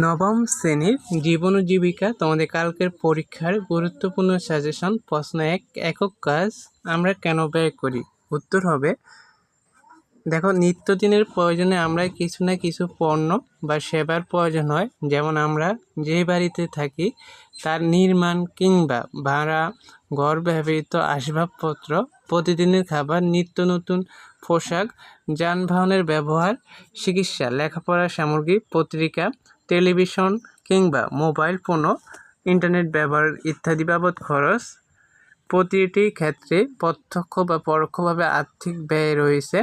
নবম শ্রেণির জীবন জীবিকা তোমাদের কালকের পরীক্ষার গুরুত্বপূর্ণ সাজেশন প্রশ্ন এক, একক কাজ আমরা কেন ব্যয় করি? উত্তর হবে, দেখো, নিত্যদিনের প্রয়োজনে আমরা কিছু না কিছু পণ্য বা সেবার প্রয়োজন হয়। যেমন আমরা যে বাড়িতে থাকি, তার নির্মাণ কিংবা ভাড়া, ঘর ব্যবহৃত আসবাবপত্র, প্রতিদিনের খাবার, নিত্য নতুন পোশাক, যানবাহনের ব্যবহার, চিকিৎসা লেখাপড়া সামগ্রী, পত্রিকা টেলিভিশন কিংবা মোবাইল ফোনও ইন্টারনেট ব্যবহার ইত্যাদি বাবদ খরচ। প্রতিটি ক্ষেত্রে প্রত্যক্ষ বা পরোক্ষভাবে আর্থিক ব্যয় রয়েছে।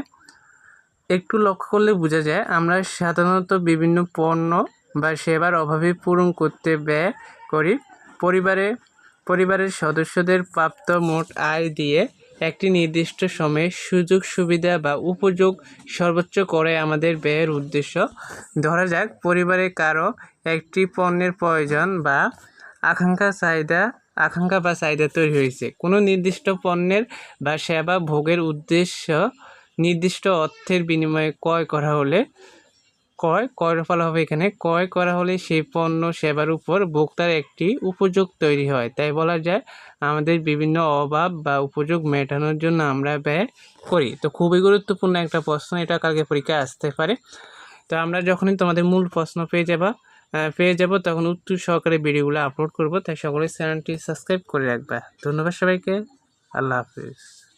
একটু লক্ষ্য করলে বোঝা যায়, আমরা সাধারণত বিভিন্ন পণ্য বা সেবার অভাবে পূরণ করতে ব্যয় করি। পরিবারে, পরিবারের সদস্যদের প্রাপ্ত মোট আয় দিয়ে একটি নির্দিষ্ট সময়ে সুযোগ, সুবিধা বা উপযোগ সর্বোচ্চ করে আমাদের ব্যয়ের উদ্দেশ্য। ধরা যাক, পরিবারে কারও একটি পণ্যের প্রয়োজন বা আকাঙ্ক্ষা চাহিদা, আকাঙ্ক্ষা বা চাহিদা তৈরি হয়েছে। কোনো নির্দিষ্ট পণ্যের বা সেবা ভোগের উদ্দেশ্য নির্দিষ্ট অর্থের বিনিময়ে ক্রয় করা হলে ক্রয় করার ফল হবে এখানে? ক্রয় করা হলে সেই পণ্য সেবার উপর ভোক্তার একটি উপযোগ তৈরি হয়? তাই বলা যায়, আমাদের বিভিন্ন অভাব বা উপযোগ মেটানোর জন্য আমরা ব্যয় করি। তো খুবই গুরুত্বপূর্ণ একটা প্রশ্ন, এটা কালকে পরীক্ষায় আসতে পারে। তো আমরা যখনই তোমাদের মূল প্রশ্ন পেয়ে যাবা পেয়ে যাব, তখন উত্তর সহকারে ভিডিওগুলো আপলোড করব। তাই সকলে চ্যানেলটি সাবস্ক্রাইব করে রাখবা। ধন্যবাদ সবাইকে। আল্লাহ হাফিজ।